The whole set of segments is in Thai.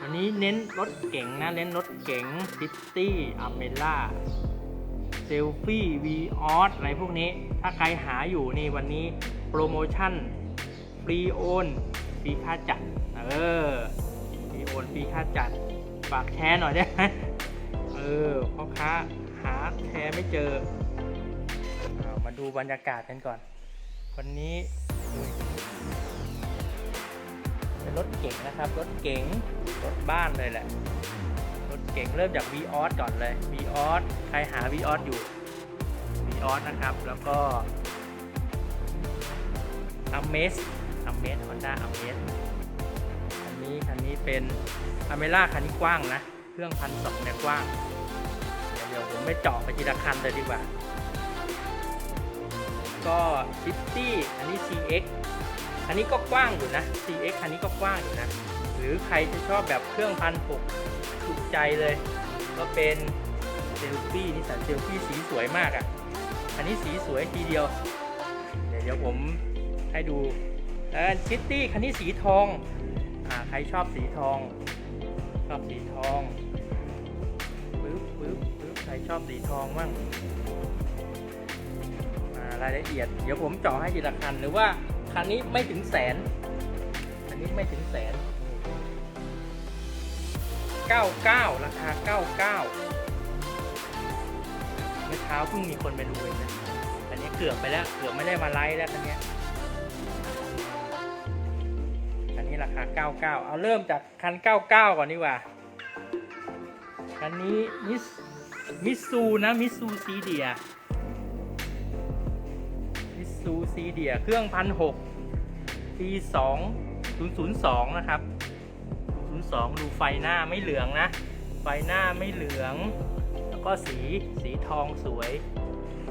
อันนี้เน้นรถเก๋งนะ เน้นรถเก๋งซิตี้อเมล่าเซลฟี่วีออสอะไรพวกนี้ ถ้าใครหาอยู่นี่วันนี้โปรโมชั่นฟรีโอนฟรีค่าจัด เออฟรีโอนฟรีค่าจัด ฝากแชร์หน่อยได้ไหมเออพ่อค้าหาแชร์ไม่เจอเอามาดูบรรยากาศกันก่อน วันนี้ เป็นรถเก๋งนะครับ รถเก๋งรถบ้านเลยแหละ รถเก๋งเริ่มจาก v ีออสก่อนเลย v ีออสใครหา v ีออสอยู่ v ีออสนะครับ แล้วก็อเมสอเมสฮอนด้าอเมสคันนี้คันนี้เป็นอเมล่าคันนี้กว้างนะ เครื่องพันสองเนี่ยกว้าง เดี๋ยวผมไม่เจาะไปทีละคันเลยดีกว่า ก็ซิตี้อันนี้ CX อันนี้ก็กว้างอยู่นะ CX คันนี้ก็กว้างอยู่นะ หรือใครจะชอบแบบเครื่องพันหกถูกใจเลย ก็เป็นเซลฟี่นิสสันเซลฟี่สีสวยมากอะ่ะ อันนี้สีสวยทีเดียว เดี๋ยวผมให้ดูแล้วซิตี้คันนี้สีทองอ่าใครชอบสีทอง ชอบสีทองปึ๊บปึ๊บปึ๊บใครชอบสีทองบ้างอ่ารายละเอียด เดี๋ยวผมเจาะให้ทีละคันหรือว่า คันนี้ไม่ถึงแสน อันนี้ไม่ถึงแสน99ราคา99เมื่อเช้าเพิ่งมีคนไปดูเองนะอันนี้เกือบไปแล้ว เกือบไม่ได้มาไลฟ์แล้วคันนี้อันนี้ราคา99เอาเริ่มจากคัน99ก่อนดีกว่า คันนี้มิสมิซูนะมิซูซีเดีย ซีเดียเครื่องพันหกปีสองศูนย์ศูนย์สองนะครับศูนย์สองดูไฟหน้าไม่เหลืองนะ ไฟหน้าไม่เหลือง แล้วก็สีสีทองสวย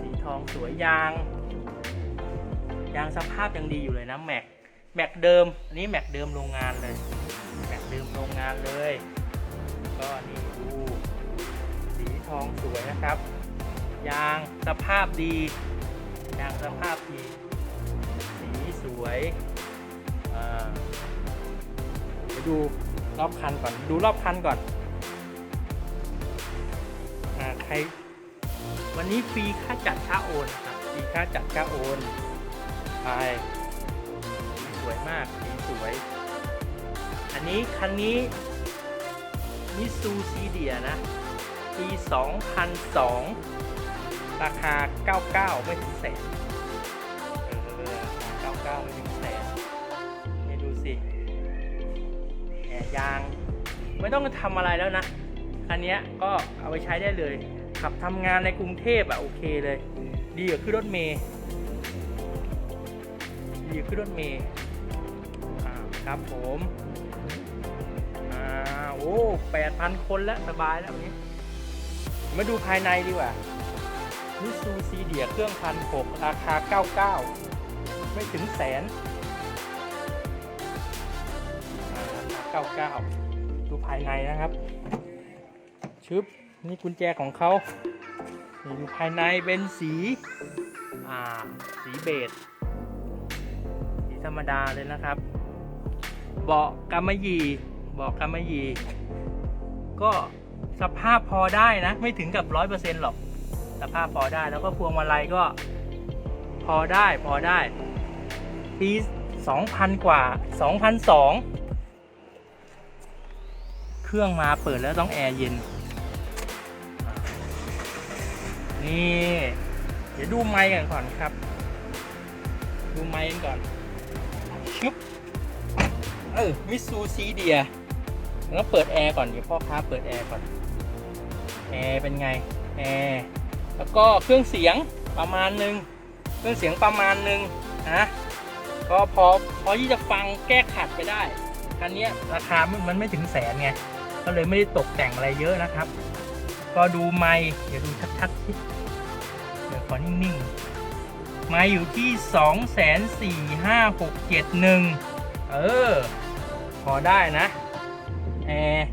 สีทองสวยยาง ยางสภาพยังดีอยู่เลยนะแม็กแม็กเดิม อันนี้แม็กเดิมโรงงานเลย แม็กเดิมโรงงานเลย ก็นี่ดูสีทองสวยนะครับ ยางสภาพดี ยางสภาพดี สวยอ่าเดี๋ยวดูรอบคันก่อน ดูรอบคันก่อนอ่าใครวันนี้ฟรีค่าจัดค่าโอนครับฟรีค่าจัดค่าโอนไปสีสวยมากสีสวย อันนี้คันนี้มิซูซีเดียนะ ปี 2002 ราคา 99 ไม่ถึงแสน ไม่ต้องทำอะไรแล้วนะคันเนี้ยก็เอาไปใช้ได้เลย ขับทำงานในกรุงเทพอะโอเคเลย ดีกว่าขึ้นรถเมย์ดีกว่าขึ้นรถเมย์ครับผมอ่าโอ้แปดพันคนแล้วสบายแล้ววันนี้ มาดูภายในดีกว่ามิซูซีเดียเครื่องพันหกราคา 99 ไม่ถึงแสนอ่าราคา99 ภายในนะครับ ชึบ นี่กุญแจของเขานี่ดูภายในเป็นสีอ่าสีเบจสีธรรมดาเลยนะครับ เบาะกำมะหยี่เบาะกำมะหยี่ก็สภาพพอได้นะ ไม่ถึงกับร้อยเปอร์เซ็นต์หรอก สภาพพอได้แล้วก็พวงมาลัยก็พอได้พอได้ ปีสองพันกว่าสองพันสอง เครื่องมาเปิดแล้วต้องแอร์เย็น นี่ เดี๋ยวดูไมค์กันก่อนครับ ดูไมค์กันก่อนชึบเออมิซูซีเดียแล้วเปิดแอร์ก่อนเดี๋ยวพ่อค้าเปิดแอร์ก่อน แอร์เป็นไง แอร์ แล้วก็เครื่องเสียงประมาณหนึ่งเครื่องเสียงประมาณหนึ่งนะก็พอพอที่จะฟังแก้ขัดไปได้คันนี้ราคามันมันไม่ถึงแสนไง ก็เลยไม่ได้ตกแต่งอะไรเยอะนะครับ ก็ดูไมค์เดี๋ยวดูชัดๆสิเดี๋ยวขอนิ่งๆไมค์อยู่ที่สองแสนสี่ห้าหกเจ็ดหนึ่งเออ พอได้นะแอร์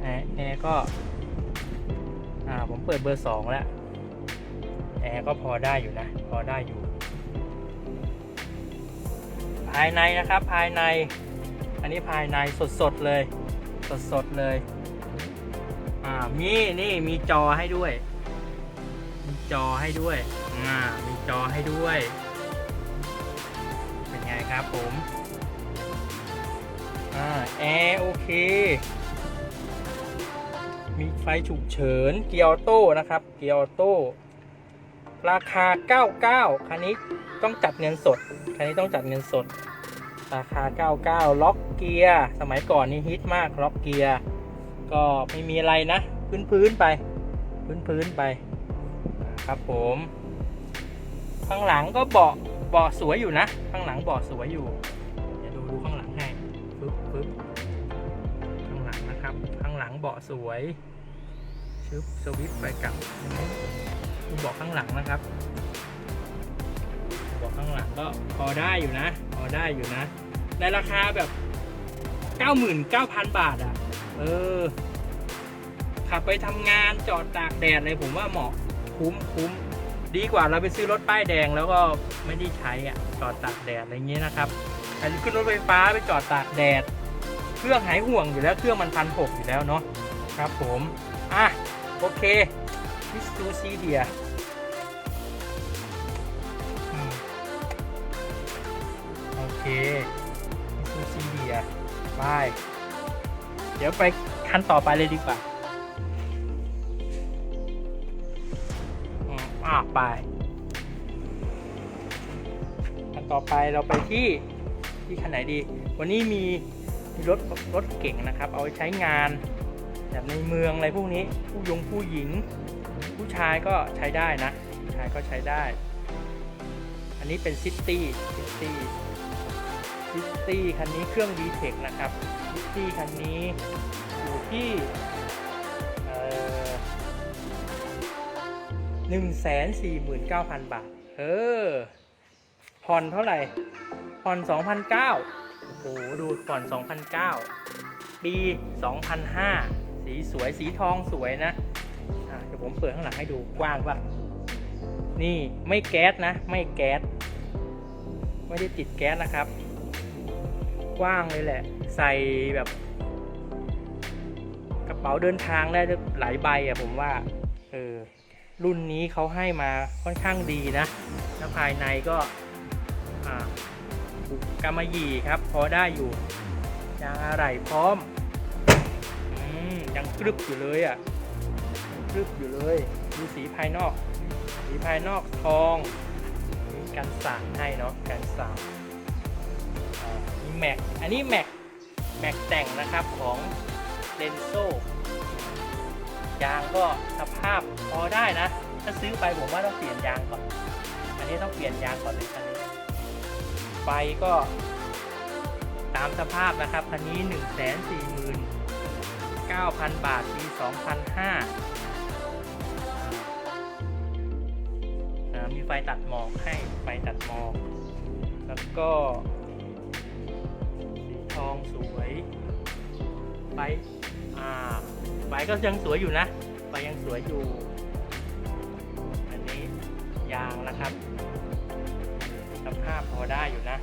แอร์แอร์ก็อ่าผมเปิดเบอร์สองแล้วแอร์ก็พอได้อยู่นะ พอได้อยู่ ภายในนะครับภายใน อันนี้ภายในสดๆเลย สดๆเลย อ่า มีนี่มีจอให้ด้วย มีจอให้ด้วย อ่า มีจอให้ด้วย เป็นไงครับผม อ่า แอร์โอเค มีไฟฉุกเฉิน เกียร์ออโต้นะครับ เกียร์ออโต้ ราคา 99 คันนี้ต้องจัดเงินสด คันนี้ต้องจัดเงินสด ราคา 99 ล็อกเกียร์สมัยก่อนนี่ฮิตมากล็อกเกียร์ก็ไม่มีอะไรนะ พื้นพื้นๆไปพื้นพื้นๆไปครับผม ข้างหลังก็เบาะเบาะสวยอยู่นะ ข้างหลังเบาะสวยอยู่เดี๋ยวดูดูข้างหลังให้ปึ๊บปึ๊บข้างหลังนะครับ ข้างหลังเบาะสวยชึบสวิตไปกลับดูเบาะข้างหลังนะครับ เบาข้างหลังก็พอได้อยู่นะ พอได้อยู่นะ ในราคาแบบ 99,000 บาทอะ เออ ขับไปทำงานจอดตากแดดเลยผมว่าเหมาะคุ้มคุ้มดีกว่าเราไปซื้อรถป้ายแดงแล้วก็ไม่ได้ใช้อะ จอดตากแดดอะไรเงี้ยนะครับอันนี้ขึ้นรถไฟฟ้าไปจอดตากแดด เครื่องหายห่วงอยู่แล้วเครื่องมันพันหกอยู่แล้วเนาะครับผม อะ โอเคมิสตูซีเดีย เคมิสตูซีเดียไปเดี๋ยวไปคันต่อไปเลยดีกว่าอืมอะไปคันต่อไปเราไปที่ที่คันไหนดี วันนี้มีมีรถรถเก่งนะครับ เอาไว้ใช้งานแบบในเมืองอะไรพวกนี้ผู้ยงผู้หญิง ผู้ชายก็ใช้ได้นะ ผู้ชายก็ใช้ได้ อันนี้เป็นซิตี้ซิตี้ ซิตี้คันนี้เครื่อง VTEC นะครับซิตี้คันนี้อยู่ที่หนึ่งแสนสี่หมื่นเก้าพันบาท เออ ผ่อนเท่าไหร่ ผ่อนสองพันเก้าโอ้โห ดูก่อน2009ปี2005สีสวย สีทองสวยนะอะเดี๋ยวผมเปิดข้างหลังให้ดูกว้างปะนี่ไม่แก๊สนะ ไม่แก๊ส ไม่ได้ติดแก๊สนะครับ กว้างเลยแหละ ใส่แบบ กระเป๋าเดินทางได้หลายใบอะผมว่า เออ รุ่นนี้เขาให้มาค่อนข้างดีนะ แล้วภายในก็อ่ากำมะหยี่ครับ พอได้อยู่ยางอะไหล่พร้อมยังกรึบอยู่เลยอะกรึบอยู่เลยดูสีภายนอก สีภายนอกทองมีกันสาดให้เนาะกันสาดอ่ามี แม็กอันนี้แม็กแม็กแต่งนะครับของเลนโซยางก็สภาพพอได้นะ ถ้าซื้อไปผมว่าต้องเปลี่ยนยางก่อน อันนี้ต้องเปลี่ยนยางก่อนเลยคันนี้ไฟก็ตามสภาพนะครับคันนี้ 1 4 9 0 0 0 บาทปี 2005อ่ามีไฟตัดหมอกให้ไฟตัดหมอก แล้วก็ องสวยไฟอ่าไฟก็ยังสวยอยู่นะไฟยังสวยอยู่ อันนี้ยางนะครับสภาพพอได้อยู่นะ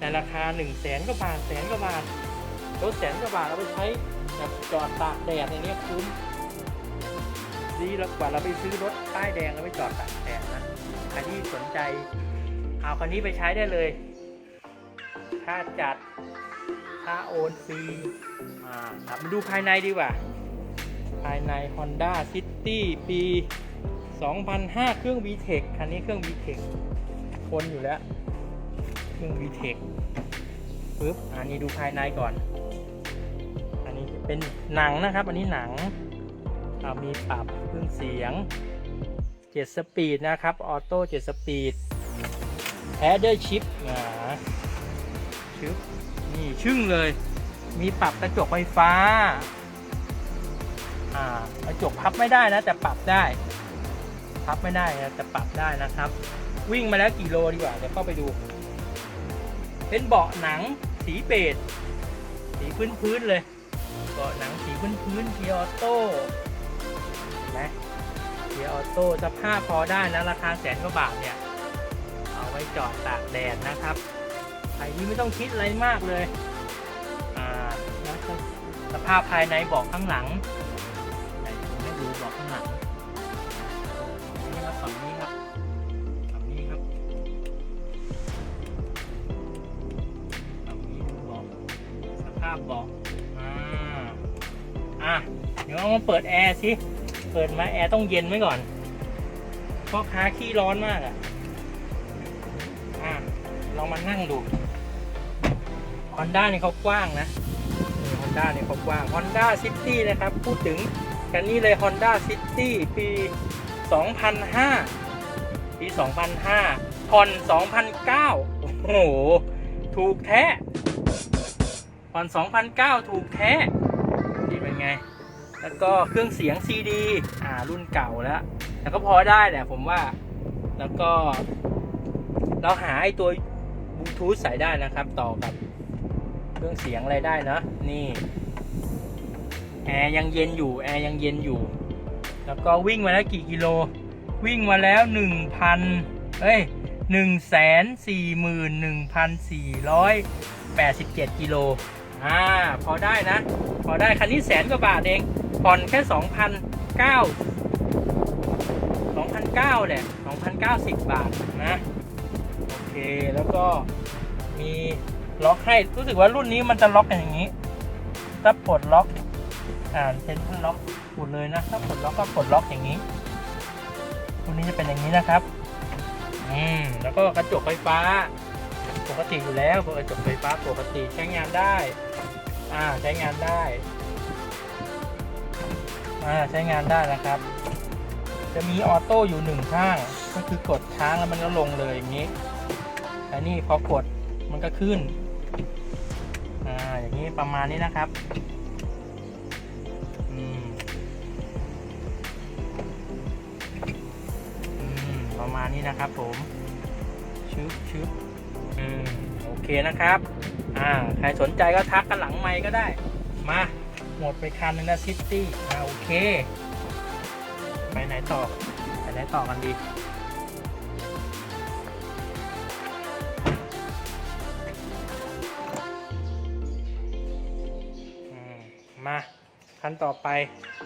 ในราคา1นึ่งแสนก็บาทแสนก็บาทรถแสนก็บาทเอาไปใช้แบบจอดตากแดดในนี้คุ้มดีกว่าเราไปซื้อรถป้ายแดงแล้วไปจอดตากแดดนะใครที่สนใจเอาคันนี้ไปใช้ได้เลย ค่าจัด ค่าโอนฟรีอ่าครับมาดูภายในดีกว่า ภายใน Honda City ปี 2005 เครื่อง VTEC คันนี้เครื่อง VTEC คนอยู่แล้ว เครื่อง VTEC ปึ๊บอันนี้ดูภายในก่อน อันนี้เป็นหนังนะครับ อันนี้หนังมีปรับเครื่องเสียง 7 สปีดนะครับ ออโต้ 7 สปีดแอดเดอร์ชิปอ่าชึบ นี่ชึ่งเลย มีปรับกระจกไฟฟ้า อ่ากระจกพับไม่ได้นะ แต่ปรับได้ พับไม่ได้นะแต่ปรับได้นะครับ วิ่งมาแล้วกี่โลดีกว่าเดี๋ยวเข้าไปดู เป็นเบาะหนังสีเบจสีพื้นพื้นๆเลยเบาะหนังสีพื้นพื้นเกียร์ออโต้เห็นไหมเกียร์ออโต้สภาพพอได้นะราคาแสนกว่าบาทเนี่ย เอาไว้จอดตากแดดนะครับ ใครที่ไม่ต้องคิดอะไรมากเลยอ่สภาพภายในบอกข้างหลังไหนผมให้ดูบอกข้างหลังนี่ครับฝั่งนี้ครับฝั่งนี้ครับฝั่งนี้ดูบอกสภาพบอกอ่าอะเดี๋ยวเอามาเปิดแอร์สิเปิดมาแอร์ต้องเย็นไว้ก่อนเพราะค้าขี้ร้อนมากอะ อะลองมานั่งดู ฮอนด้านี่เขากว้างนะนี่ฮอนด้านี่เขากว้าง Honda City นะครับ พูดถึงกันนี้เลย Honda City ปี 2005 ปี 2005ผ่อน2009 โอ้โห ถูกแท้ผ่อน2009 ถูกแท้ดีเป็นไง แล้วก็เครื่องเสียง CD อ่า รุ่นเก่าแล้ว แต่ก็พอได้แหละผมว่า แล้วก็ เราหาไอ้ตัวบลูทูธใส่ได้นะครับ ต่อกับ เครื่องเสียงอะไรได้เนะ นี่แอร์ยังเย็นอยู่แอร์ยังเย็นอยู่ แล้วก็วิ่งมาแล้วกี่กิโล วิ่งมาแล้วหนึ่งพันเอ้ยหนึ่งแสนสี่หมื่นหนึ่งพันสี่ร้อยแปดสิบเจ็ดกิโลอ่าพอได้นะ พอได้คันนี้แสนกว่าบาทเองผ่อนแค่สองพันเก้าสองพันเก้าแหละสองพันเก้าสิบบาทนะ โอเคแล้วก็มี ล็อกให้รู้สึกว่ารุ่นนี้มันจะล็อกกันอย่างนี้ ถ้าปลดล็อก อ่านเซ็นทรัลล็อกหมดเลยนะ ถ้าปลดล็อกก็ปลดล็อกอย่างนี้รุ่นนี้จะเป็นอย่างนี้นะครับ อืมแล้วก็กระจกไฟฟ้า ปกติอยู่แล้วกระจกไฟฟ้าปกติใช้งานได้ อ่าใช้งานได้อ่าใช้งานได้นะครับ จะมีออโต้อยู่หนึ่งข้าง ก็คือกดค้างแล้วมันก็ลงเลยอย่างนี้แต่นี่พอกดมันก็ขึ้น นี้ประมาณนี้นะครับอืมประมาณนี้นะครับผมชึบชึบอืมโอเคนะครับ อ่า ใครสนใจก็ทักกันหลังไมค์ก็ได้ มา หมดไปคันนึงนะซิตี้ อ่า โอเค ไปไหนต่อ ไปไหนต่อกันดี นต่อไป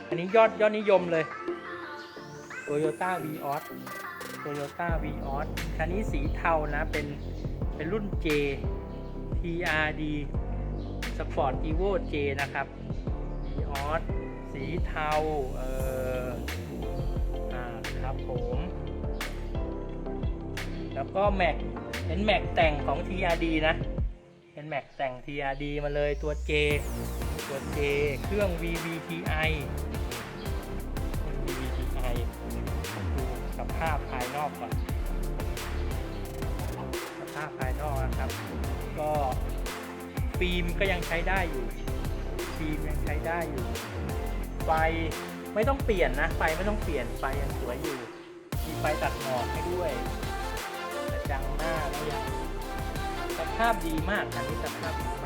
อันนี้ยอดยอดนิยมเลย Toyota Vios Toyota Vios คันนี้สีเทานะ เป็นเป็นรุ่น J TRD Sport Evo J นะครับ Vios สีเทา เอออ่าครับผม แล้วก็แม็กเป็นแม็กแต่งของ TRD นะ เป็นแม็กแต่ง TRD มาเลยตัว J ตัว J เครื่อง VVTi เครื่อง VVTi ดูสภาพภายนอกก่อน สภาพภายนอกนะครับ ก็ฟิล์มก็ยังใช้ได้อยู่ ฟิล์มยังใช้ได้อยู่ ไฟไม่ต้องเปลี่ยนนะ ไฟไม่ต้องเปลี่ยน ไฟยังสวยอยู่ มีไฟตัดหมอกให้ด้วยกระจังหน้าก็ยังสภาพดีมากอันนี้สภาพดีม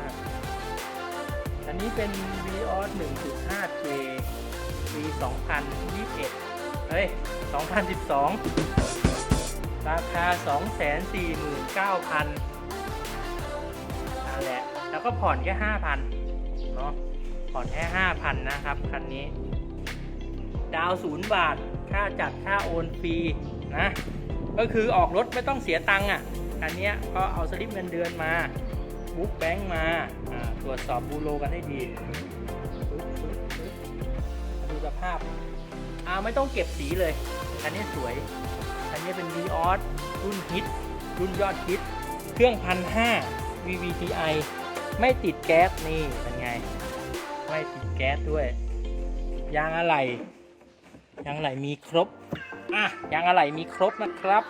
าก อันนี้เป็น Vios 1.5J ปี 2021 เฮ้ย 2012 ราคา 249,000นั่นแหละ แล้วก็ผ่อนแค่ 5,000 เนาะ ผ่อนแค่ 5,000 นะครับ คันนี้ ดาวศูนย์บาท ค่าจัด ค่าโอนฟรี นะ ก็คือออกรถไม่ต้องเสียตังค์อะ อันเนี้ยก็เอาสลิปเงินเดือนมา บุ๊กแบงค์มาอ่า ตรวจสอบบูโรกันให้ดีดูสภาพอ่าไม่ต้องเก็บสีเลย อันนี้สวย อันนี้เป็น v ีออสรุ่นฮิต รุ่นยอดฮิต เครื่องพันห้า VVTi ไม่ติดแก๊สนี่เป็นไง ไม่ติดแก๊สด้วย ยางอะไหล่ยางอะไหล่มีครบอะยางอะไหล่มีครบนะครับ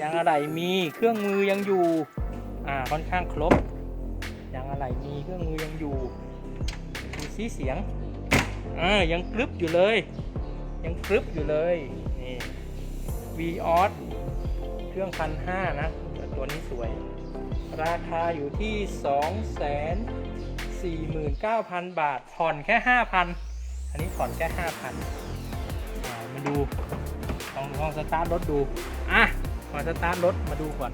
ยางอะไหล่มีเครื่องมือยังอยู่ อ่าค่อนข้างครบ ไหล่มีเครื่องมือยังอยู่ดูซิเสียงอ่ายังกรึบอยู่เลย ยังกรึบอยู่เลยนี่ v ีออสเครื่องพันห้านะตัวนี้สวย ราคาอยู่ที่ 2 4 9 0 0 0 บาท ผ่อนแค่ 5,000 อันนี้ผ่อนแค่ 5,000 มาดูลองลองสตาร์ทรถดู อะก่อนสตาร์ทรถมาดูก่อน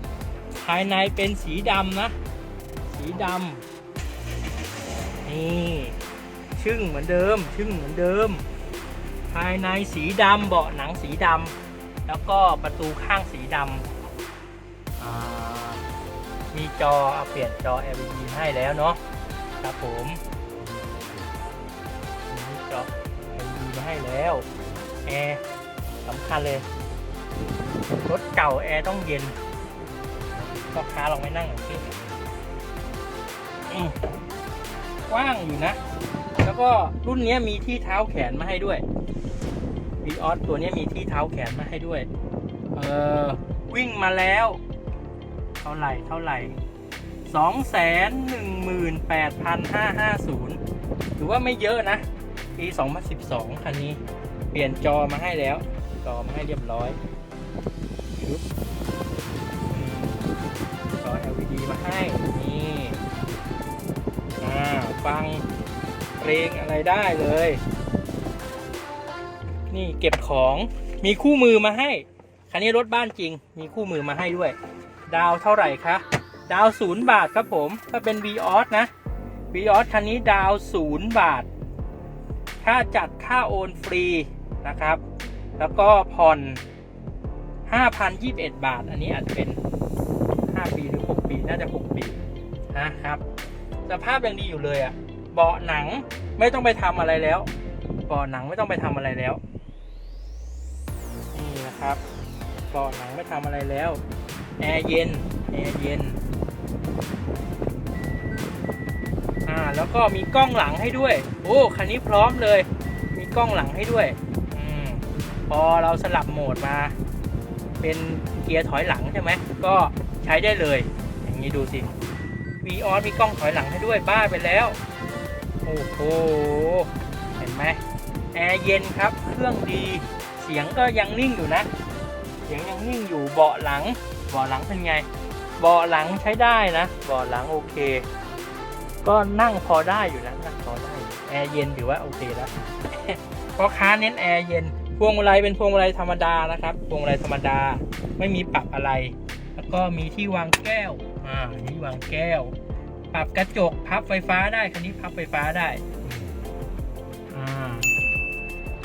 ภายในเป็นสีดำนะ สีดำ นี่ชึ่งเหมือนเดิมชึ่งเหมือนเดิม ภายในสีดำเบาะหนังสีดำแล้วก็ประตูข้างสีดำมีจอเอาเปลี่ยนจอ LED ให้แล้วเนาะครับผมมีจอ LED มาให้แล้วแอร์สำคัญเลยรถเก่าแอร์ต้องเย็นพ่อค้าลองไม่นั่งหน่อยสิอืม กว้างอยู่นะ แล้วก็รุ่นนี้มีที่เท้าแขนมาให้ด้วยวีออสตัวนี้มีที่เท้าแขนมาให้ด้วย เออวิ่งมาแล้ว เท่าไหร่เท่าไหร่สองแสนหนึ่งหมื่นแปดพันห้าห้าศูนย์ถือว่าไม่เยอะนะ ปีสองพันสิบสองคันนี้ เปลี่ยนจอมาให้แล้ว จอมาให้เรียบร้อยจอ LED มาให้ นี่ ฟังเพลงอะไรได้เลย นี่เก็บของมีคู่มือมาให้ คันนี้รถบ้านจริง มีคู่มือมาให้ด้วย ดาวเท่าไหร่คะ ดาวศูนย์บาทครับผมถ้าเป็น v ีออสนะ v ีออสคันนี้ดาวศูนย์บาทถ้าจัดค่าโอนฟรีนะครับ แล้วก็ผ่อน 5,021 บาท อันนี้อาจจะเป็น 5 ปีหรือ 6 ปี น่าจะ 6 ปีนะครับ สภาพยังดีอยู่เลยอะ่ะเบาะหนังไม่ต้องไปทำอะไรแล้วเบาะหนังไม่ต้องไปทำอะไรแล้ว นี่นะครับเบาะหนังไม่ทำอะไรแล้วแอร์เย็นแอร์เย็นอ่าแล้วก็มีกล้องหลังให้ด้วย โอ้คันนี้พร้อมเลย มีกล้องหลังให้ด้วยอืมพอเราสลับโหมดมา เป็นเกียร์ถอยหลังใช่ไหมก็ใช้ได้เลย อย่างนี้ดูสิ วีออสมีกล้องถอยหลังให้ด้วยบ้าไปแล้ว โอ้โห เห็นไหมแอร์เย็นครับ เครื่องดี เสียงก็ยังนิ่งอยู่นะ เสียงยังนิ่งอยู่เบาะหลัง เบาะหลังเป็นไง เบาะหลังใช้ได้นะ เบาะหลังโอเค ก็นั่งพอได้อยู่นะนั่งพอได้ แอร์เย็นถือว่าโอเคแล้วเพราะค้าเน้นแอร์เย็น พวงมาลัยเป็นพวงมาลัยธรรมดานะครับ พวงมาลัยธรรมดา ไม่มีปรับอะไร ก็มีที่วางแก้ว อ่าที่วางแก้ว ปรับกระจกพับไฟฟ้าได้ คันนี้พับไฟฟ้าได้ อ่า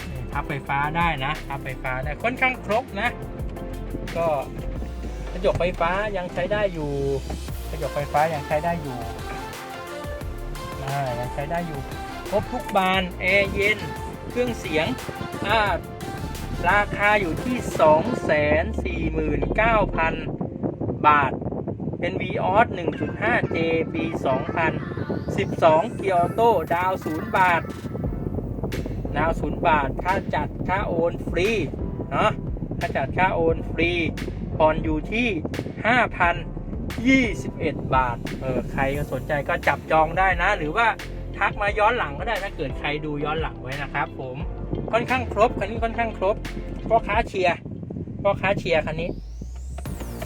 นี่พับไฟฟ้าได้นะพับไฟฟ้าได้ค่อนข้างครบนะ ก็กระจกไฟฟ้ายังใช้ได้อยู่ กระจกไฟฟ้ายังใช้ได้อยู่อ่ายังใช้ได้อยู่ ครบทุกบาน แอร์เย็น เครื่องเสียงอ่าราคาอยู่ที่ 249,000 บาท เป็น v ีออส 1.5 J ปี 2012 เกียร์ออโต้ดาว 0 บาท ดาว 0 บาท ค่าจัด ค่าโอนฟรี เนาะค่าจัด ค่าโอนฟรี ผ่อนอยู่ที่ 5,021 บาท เออ ใครสนใจก็จับจองได้นะ หรือว่าทักมาย้อนหลังก็ได้ถ้าเกิดใครดูย้อนหลังไว้นะครับ ผมค่อนข้างครบคันนี้ค่อนข้างครบพ่อค้าเชียร์พ่อค้าเชียร์คันนี้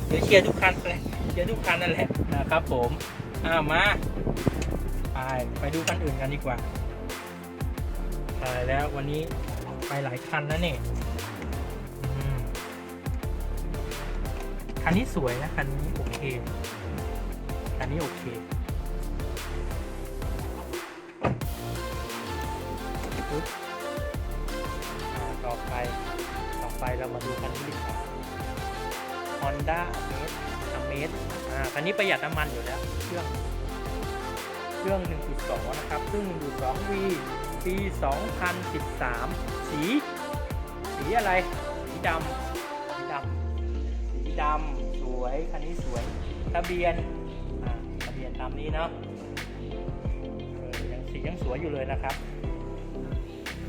เดี๋ยวเชียร์ทุกคันเลยเชียร์ทุกคันนั่นแหละนะครับผมอ่ามาไปไปดูคันอื่นกันดีกว่าไปแล้ววันนี้ไปหลายคันแล้วเนี่ยคันนี้สวยนะคันนี้โอเคคันนี้โอเคต่อไปต่อไปเรามาดูคันนี้ดีกว่า Honda a m a z Amaz อ่าคันนี้ประหยัดน้ำมันอยู่แล้ว เครื่อง เครื่อง 1.2 นะครับ ซึ่ง 1.2V ปี 2013 สี สีอะไร สีดำสีดำสีดำสวย คันนี้สวย ทะเบียน อ่า ทะเบียนตามนี้เนาะเออยังสียังสวยอยู่เลยนะครับ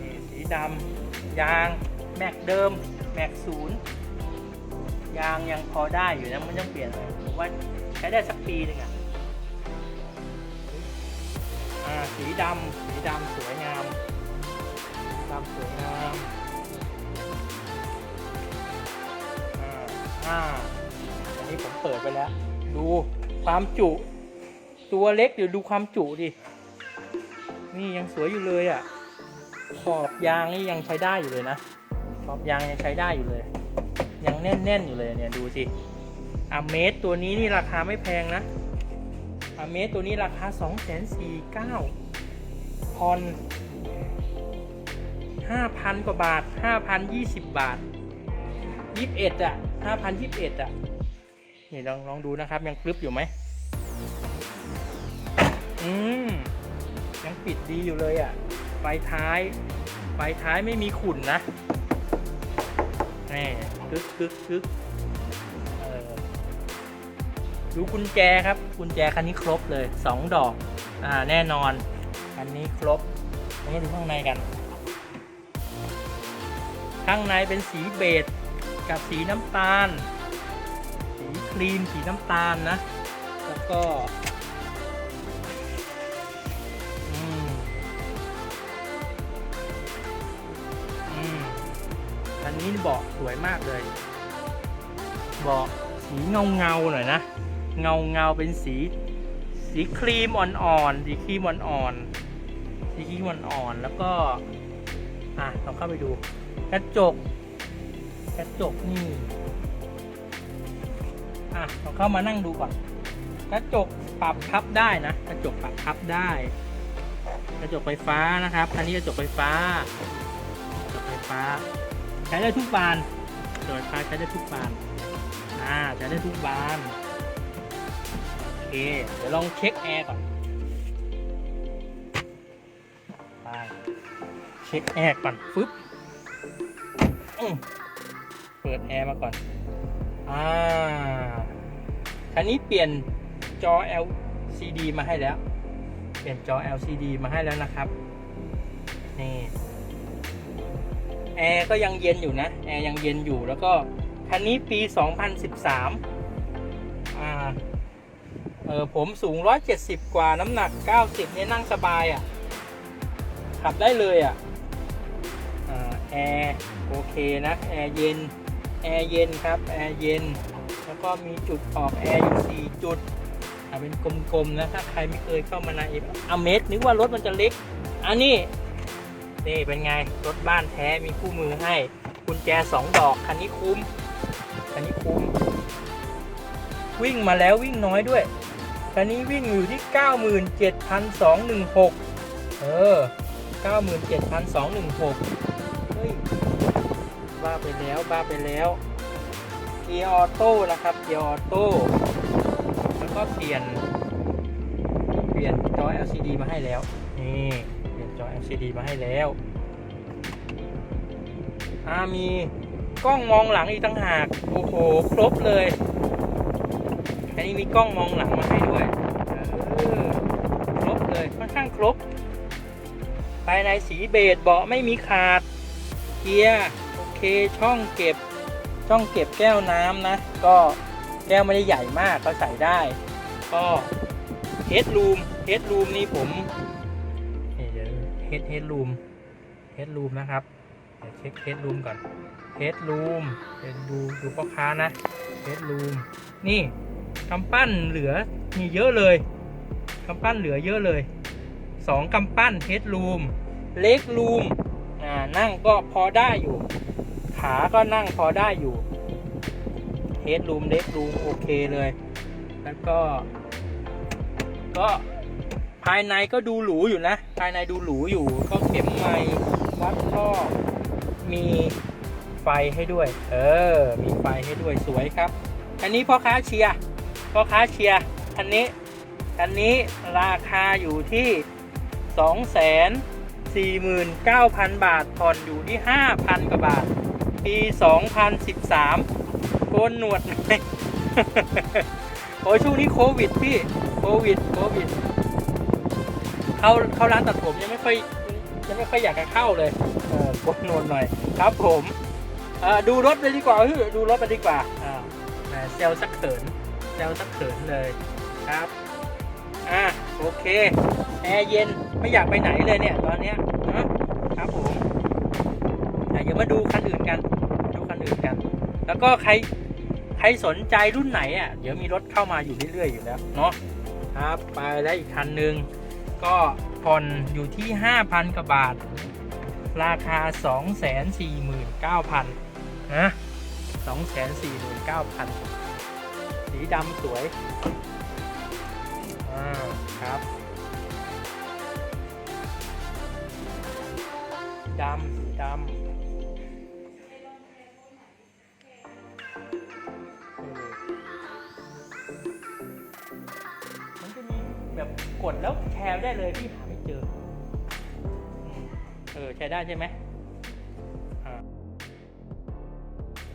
นี่สีดำยาง แม็กเดิม แม็กศูนย์ ยางยังพอได้อยู่นะมันยังเปลี่ยนผมว่าใช้ได้สักปีหนึ่งอะสีดำสีดำสวยงามดำสวยงามอ่าอ่าอันนี้ผมเปิดไปแล้ว ดูความจุ ตัวเล็กเดี๋ยวดูความจุดิ นี่ยังสวยอยู่เลยอะ ขอบยางนี่ยังใช้ได้อยู่เลยนะ ขอบยางยังใช้ได้อยู่เลย ยังแน่น ๆ อยู่เลยเนี่ยดูสิอเมสตัวนี้นี่ราคาไม่แพงนะอเมสตัวนี้ราคา2 4 9 0 0ผ่อนห้าพันกว่าบาทห้าพันยี่สิบบาทยี่สิบเอ็ดอะห้าพันยี่สิบเอ็ดอะนี่ลองลองดูนะครับยังกรึบอยู่ไหมอืมยังปิดดีอยู่เลยอะไฟท้ายไฟท้ายไม่มีขุ่นนะ แน่กึกกึกกึกเออดูกุญแจครับกุญแจคันนี้ครบเลยสองดอก อ่าแน่นอนคันนี้ครบเรามาดูข้างในกัน ข้างในเป็นสีเบจกับสีน้ำตาล สีครีมสีน้ำตาลนะ แล้วก็ นี้เบาะสวยมากเลย เบาะสีเงาเงาหน่อยนะ เงาเงาเป็นสี สีครีมอ่อนๆ สีครีมอ่อนๆ สีครีมอ่อนๆ แล้วก็ อะเราเข้าไปดู กระจก กระจกนี่ อะเราเข้ามานั่งดูก่อน กระจกปรับพับได้นะ กระจกปรับพับได้ กระจกไฟฟ้านะครับ อันนี้กระจกไฟฟ้า กระจกไฟฟ้า ใช้ได้ทุกบานกระจกไฟฟ้าใช้ได้ทุกบานอ่าใช้ได้ทุกบานโอเคเดี๋ยวลองเช็คแอร์ก่อนไปเช็คแอร์ก่อนฟึบเปิดแอร์มาก่อนอ่าคันนี้เปลี่ยนจอ LCD มาให้แล้ว เปลี่ยนจอ LCD มาให้แล้วนะครับ นี่ แอร์ก็ยังเย็นอยู่นะ แอร์ยังเย็นอยู่แล้วก็คันนี้ปี 2013 อ่า เออผมสูง 170 กว่าน้ำหนัก 90 เนี่ยนั่งสบายอะ่ะ ขับได้เลยอะ่ะแอร์โอเคนะ แอร์เย็น แอร์เย็นครับ แอร์เย็น แล้วก็มีจุดออกแอร์อยู่ 4 จุดเป็นกลมๆนะ ถ้าใครไม่เคยเข้ามาในอเมสนึกว่ารถมันจะเล็ก อันนี้ นี่เป็นไง รถบ้านแท้มีคู่มือให้กุญแจ2ดอก คันนี้คุ้ม คันนี้คุ้ม วิ่งมาแล้ววิ่งน้อยด้วย คันนี้วิ่งอยู่ที่ 97,216 เออ 97,216 เฮ้ย บ้าไปแล้วบ้าไปแล้วเกียร์ออโต้นะครับเกียร์ออโต้แล้วก็เปลี่ยน เปลี่ยนจอ LCD มาให้แล้ว นี่ เปลี่ยนจอ LCD มาให้แล้วอามีกล้องมองหลังอีกต่างหาก โอ้โห ครบเลย อันนี้มีกล้องมองหลังมาให้ด้วยครบเลยค่อนข้างครบ ภายในสีเบจเบาะไม่มีขาด เกียร์ โอเค ช่องเก็บ ช่องเก็บแก้วน้ำนะ ก็แก้วไม่ได้ใหญ่มากก็ใส่ได้ ก็เฮดรูมเฮดรูมนี่ผม เฮดเฮดรูมเฮดรูมนะครับเดี๋ยวเช็คเฮดรูมก่อนเฮดรูมเดี๋ยวดูดูพ่อค้านะเฮดรูมนี่กำปั้นเหลือมีเยอะเลยกำปั้นเหลือเยอะเลยสองกำปั้นเฮดรูมเล็กรูมอ่านั่งก็พอได้อยู่ ขาก็นั่งพอได้อยู่เฮดรูมเล็กรูมโอเคเลย แล้วก็ ก็ ภายในก็ดูหรูอยู่นะ ภายในดูหรูอยู่ ก็เข็มไม้วัดท่อมีไฟให้ด้วย เออ มีไฟให้ด้วยสวยครับ อันนี้พ่อค้าเชียร์พ่อค้าเชียร์อันนี้ อันนี้ราคาอยู่ที่ 249,000 บาทผ่อนอยู่ที่ 5,000 กว่าบาท ปี 2013โกนหนวดหน่อยโอ้ยช่วงนี้โควิดพี่ โควิด โควิด เข้าเข้าร้านตัดผมยังไม่ค่อยยังไม่ค่อยอยากจะเข้าเลยเออกดนวลหน่อยครับผมเออดูรถเลยดีกว่าดูรถไปดีกว่าอ่าเซลสักเขินเซลสักเขินเลยครับอะโอเคแอร์เย็นไม่อยากไปไหนเลยเนี่ยตอนเนี้ยนะครับผมเดี๋ยวมาดูคันอื่นกัน ดูคันอื่นกัน แล้วก็ใครใครสนใจรุ่นไหนอะเดี๋ยวมีรถเข้ามาอยู่เรื่อยๆอยู่แล้วเนาะครับไปแล้วอีกคันหนึ่ง ก็ผ่อนอยู่ที่ 5,000กว่าบาท ราคา 249,000นะ249,000 สีดำสวย อ่า ครับดำดำ เลยพี่หาไม่เจอ เออใช้ได้ใช่ไหม